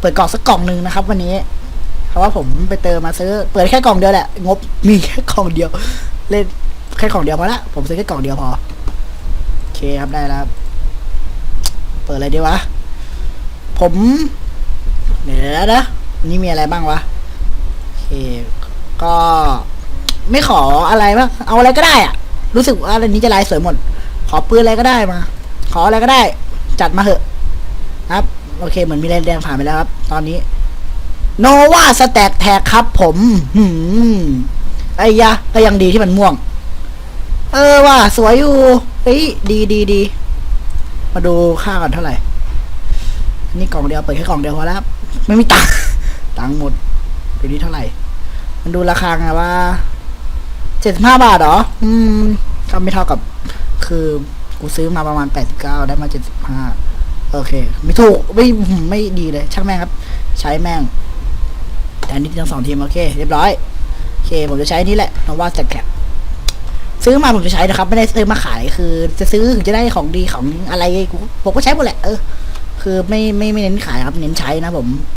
เปิดกล่องสักกล่องหนึ่งนะครับ วันนี้ เพราะว่าผมไปเติมมาซื้อ เปิดแค่กล่องเดียวแหละ งบมีแค่กล่องเดียว เล่นแค่กล่องเดียวพอละ ผมซื้อแค่กล่องเดียวพอ โอเคครับได้แล้ว เปิดอะไรดีวะ ผมเดี๋ยวนะ นี่มีอะไรบ้างวะ โอเค ก็ไม่ขออะไรบ้างเอาอะไรก็ได้อะรู้สึกว่าอันนี้จะลายสวยหมด ขอปืนอะไรก็ได้มา ขออะไรก็ได้ จัดมาเหอะครับ โอเคเหมือนมีแรงแดงผ่านไปแล้วครับ ตอนนี้ โนวาสแต็กแท็กครับ ผมหืมไอ้ยะ ก็ยังดีที่มันม่วง เออว่ะสวยอยู่เฮ้ยดีดีดี มาดูค่าก่อนเท่าไหร่ นี่กล่องเดียวเปิดแค่กล่องเดียวพอแล้วไม่มีตังค์ตังหมดเดี๋ยวนี้เท่าไหร่ มันดูราคาไงว่าเจ็ดสิบห้าบาทเหรอ อืมก็ไม่เท่ากับ คือกูซื้อมาประมาณแปดสิบเก้าได้มาเจ็ดสิบห้า โอเค ไม่ถูกไม่ไม่ดีเลยช่างแม่งครับ ใช้แม่งแต่นี้ทั้งสองทีมโอเค เรียบร้อยโอเค ผมจะใช้นี้แหละนว่าจะแคปซื้อมาผมจะใช้นะครับ ไม่ได้ซื้อมาขายคือ จะซื้อถึงจะได้ของดีของอะไรกูผมก็ใช้หมดแหละเออคือไม่ไม่ไม่เน้นขายครับเน้นใช้นะผม